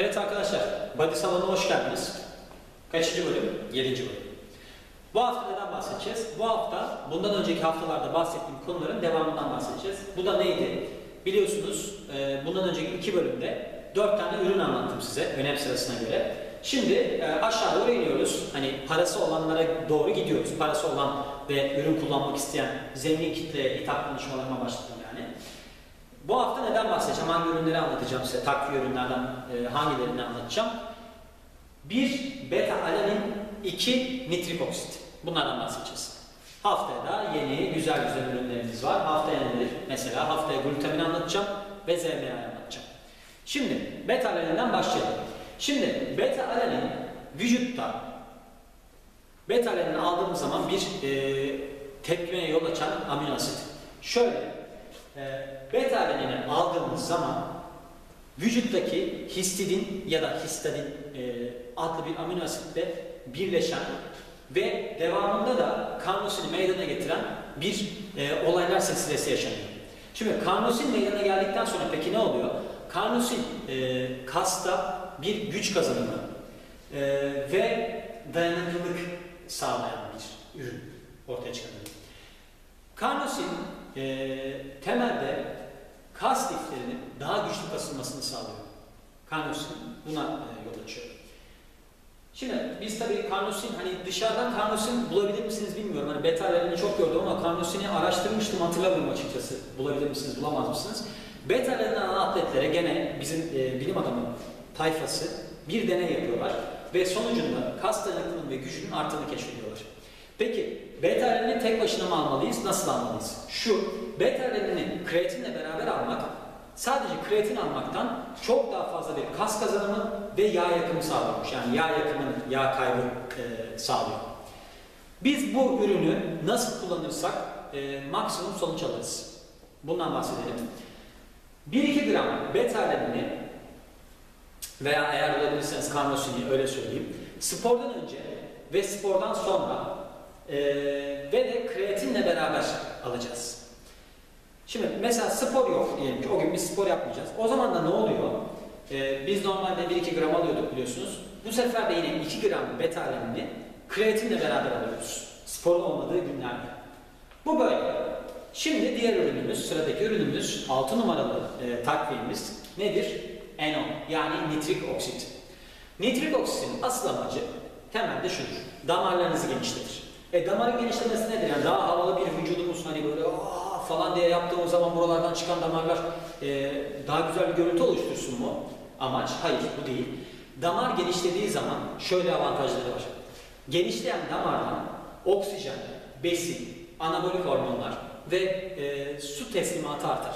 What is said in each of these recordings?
Evet arkadaşlar, Body Salon'a hoş geldiniz. Kaçıncı bölüm? Yedinci bölüm. Bu hafta neden bahsedeceğiz? Bu hafta, bundan önceki haftalarda bahsettiğim konuların devamından bahsedeceğiz. Bu da neydi? Biliyorsunuz, e, bundan önceki iki bölümde dört tane ürün anlattım size, önem sırasına göre. Şimdi e, aşağı doğru iniyoruz. Hani parası olanlara doğru gidiyoruz. Parası olan ve ürün kullanmak isteyen zengin kitleye hitap konuşmalarıma başladım yani. Bu hafta neden bahsedeceğim? Hangi ürünleri anlatacağım size? Takviye ürünlerden e, hangilerini anlatacağım? Bir beta alanin, iki nitrik oksit. Bunlardan bahsedeceğiz. Haftaya da yeni güzel güzel ürünlerimiz var. Haftaya nedir? Mesela haftaya glutamin anlatacağım ve ZMA'yı anlatacağım. Şimdi beta alaninden başlayalım. Şimdi beta alanin vücutta beta alanin aldığımız zaman bir e, tepkimeye yol açan amino asit. Şöyle e, beta alanini aldığımız zaman vücuttaki histidin ya da histadin e, adlı bir amino asitle birleşen ve devamında da karnosini meydana getiren bir e, olaylar silsilesi yaşanıyor. Şimdi karnosin meydana geldikten sonra peki ne oluyor? Karnosin e, kasta bir güç kazanımı e, ve dayanıklılık sağlayan bir ürün ortaya çıkarıyor. Karnosin e, temelde kas liflerinin daha güçlü kasılmasını sağlıyor. Karnosin buna e, yol açıyor. Şimdi biz tabii karnosin hani dışarıdan karnosin bulabilir misiniz bilmiyorum. Hani beta çok gördüm ama karnosini araştırmıştım hatırlamıyorum açıkçası. Bulabilir misiniz bulamaz mısınız? Beta alan atletlere gene bizim e, bilim adamı tayfası bir deney yapıyorlar ve sonucunda kas dayanıklılığının ve gücünün arttığını keşfediyorlar. Peki beta alanini tek başına mı almalıyız? Nasıl almalıyız? Şu beta alanini kreatinle beraber almak sadece kreatin almaktan çok daha fazla bir kas kazanımı ve yağ yakımı sağlıyormuş. Yani yağ yakımının yağ kaybı e, sağlıyor. Biz bu ürünü nasıl kullanırsak e, maksimum sonuç alırız. Bundan bahsedelim. 1-2 gram beta alanini veya eğer bulabilirseniz karnosini öyle söyleyeyim. Spordan önce ve spordan sonra e, ve de kreatinle beraber alacağız. Şimdi mesela spor yok diyelim ki o gün biz spor yapmayacağız. O zaman da ne oluyor? Ee, biz normalde 1-2 gram alıyorduk biliyorsunuz. Bu sefer de yine 2 gram beta alanini kreatinle beraber alıyoruz. Sporun olmadığı günlerde. Bu böyle. Şimdi diğer ürünümüz, sıradaki ürünümüz 6 numaralı e, takviyemiz nedir? NO yani nitrik oksit. Nitrik oksitin asıl amacı temelde şudur. Damarlarınızı genişletir. E damarın genişlemesi nedir? Yani daha havalı bir vücudumuz hani böyle falan diye yaptığımız zaman buralardan çıkan damarlar e, daha güzel bir görüntü oluştursun mu? Amaç? Hayır bu değil. Damar genişlediği zaman şöyle avantajları var. Genişleyen damardan oksijen, besin, anabolik hormonlar ve e, su teslimatı artar.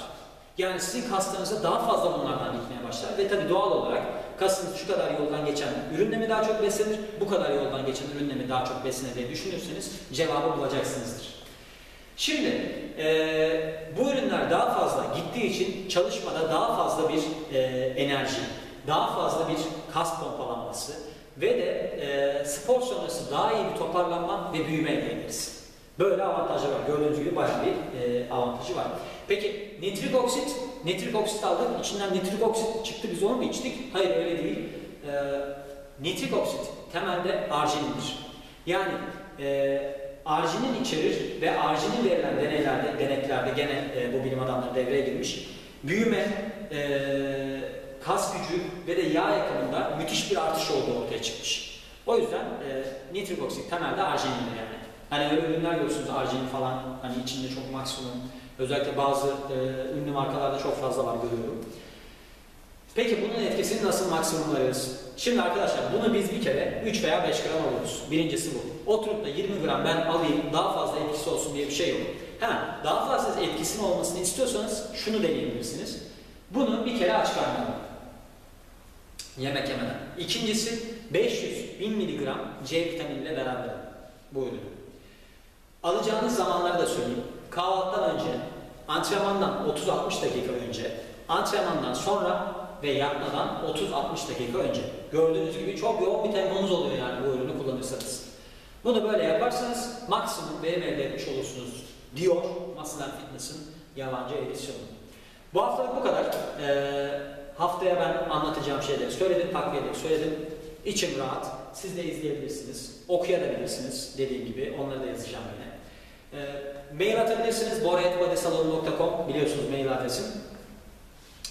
Yani sizin kaslarınıza daha fazla bunlardan gitmeye başlar ve tabi doğal olarak kasınız şu kadar yoldan geçen ürünle mi daha çok beslenir, bu kadar yoldan geçen ürünle mi daha çok beslenir diye düşünürseniz cevabı bulacaksınızdır. Şimdi e, bu ürünler daha fazla gittiği için çalışmada daha fazla bir e, enerji, daha fazla bir kas pompalanması ve de e, spor sonrası daha iyi bir toparlanma ve büyüme elde ederiz. Böyle avantajı var. Gördüğünüz gibi bayağı bir e, avantajı var. Peki nitrik oksit, nitrik oksit aldık. İçinden nitrik oksit çıktı biz onu mu içtik? Hayır öyle değil. E, nitrik oksit temelde arginindir. Yani e, arginin içerir ve arginin verilen deneylerde, deneklerde gene e, bu bilim adamları devreye girmiş. Büyüme, e, kas gücü ve de yağ yakımında müthiş bir artış olduğu ortaya çıkmış. O yüzden e, nitrik oksit temelde arginindir yani. Hani öyle ürünler görüyorsunuz arginin falan hani içinde çok maksimum. Özellikle bazı e, ünlü markalarda çok fazla var görüyorum. Peki bunun etkisini nasıl maksimumlarız? Şimdi arkadaşlar bunu biz bir kere 3 veya 5 gram alıyoruz. Birincisi bu. Oturup da 20 gram ben alayım daha fazla etkisi olsun diye bir şey yok. Ha, daha fazla etkisinin olmasını istiyorsanız şunu deneyebilirsiniz. Bunu bir kere aç karnına. Yemek yemeden. İkincisi 500 1000 miligram C vitaminiyle beraber bu ürünü. Alacağınız zamanları da söyleyeyim. Kahvaltıdan önce, antrenmandan 30-60 dakika önce, antrenmandan sonra ve yatmadan 30-60 dakika önce. Gördüğünüz gibi çok yoğun bir temponuz oluyor yani bu ürünü kullanırsanız. Bunu böyle yaparsanız maksimum verim elde etmiş olursunuz diyor Muscle Fitness'ın yabancı edisyonu. Bu haftalık bu kadar. Ee, Haftaya ben anlatacağım şeyleri söyledim, takviyeleri söyledim. İçim rahat. Siz de izleyebilirsiniz. Okuyabilirsiniz dediğim gibi. Onları da yazacağım yine. E, mail atabilirsiniz. borayetbodysalon.com biliyorsunuz mail adresim.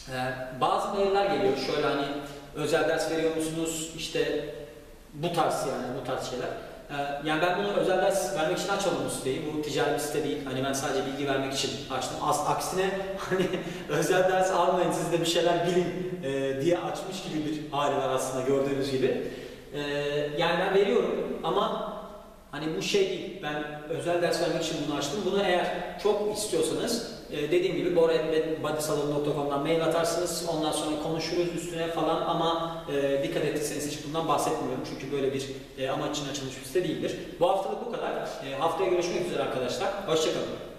E, bazı mailler geliyor. Şöyle hani özel ders veriyor musunuz? İşte bu tarz yani bu tarz şeyler. Ee, yani ben bunu özel ders vermek için açmadım bu siteyi. Bu ticari bir site değil. Hani ben sadece bilgi vermek için açtım. As, aksine hani özel ders almayın siz de bir şeyler bilin e, diye açmış gibi bir hali var aslında gördüğünüz gibi. Ee, yani ben veriyorum ama hani bu şey değil. Ben özel ders vermek için bunu açtım. Bunu eğer çok istiyorsanız e, dediğim gibi bodysalon.com'dan mail atarsınız. Ondan sonra konuşuruz üstüne falan ama e, dikkat ettiyseniz hiç bundan bahsetmiyorum. Çünkü böyle bir e, amaç için açılmış bir site değildir. Bu haftalık bu kadar. Haftaya görüşmek üzere arkadaşlar. Hoşçakalın.